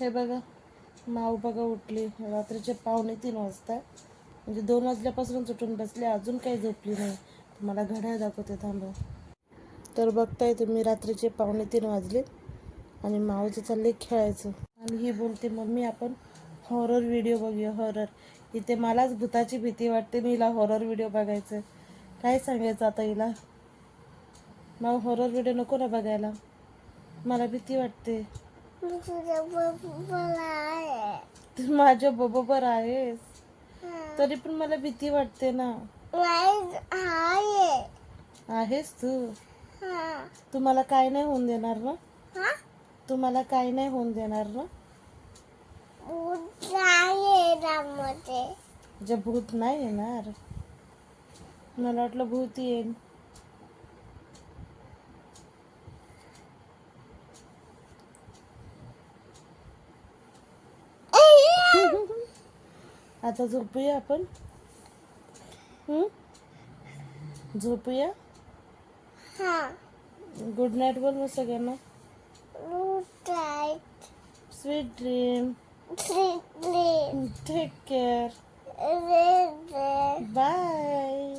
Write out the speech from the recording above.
हे बघा माऊ बघा उठली. रात्रीचे पावणे तीन वाजता. म्हणजे दोन वाजल्यापासून उठून बसले. अजून काही झोपली नाही. मला घड्याळ दाखवते थांबा. तर बघताय तुम्ही रात्रीचे पावणे तीन वाजले आणि माऊचं चालले खेळायचं. आणि ही बोलते मम्मी आपण हॉरर व्हिडिओ बघूया हॉरर इथे मलाच भूताची भीती वाटते मी हिला हॉरर व्हिडिओ बघायचं काय सांगायचं आता हिला? माऊ हॉरर व्हिडिओ नको ना बघायला. मला भीती वाटते. मी तुझ्या बरोबर आहे. तू माझ्या बरोबर आहेस. तरी पण मला भीती वाटते ना. नाही आहे. आहेस तू. हा. तू मला काय नाही होऊन देणार ना? हा? तू मला काय नाही होऊन देणार ना? भूत जे भूत नाही येणार. मला वाटलं भूत येईल आता झोपूया आपण? हम्म? झोपूया? हा. गुड नाईट बोल मग सगळ्यांना. भूत आहे sweet dream Sleep, sleep, take care. Bye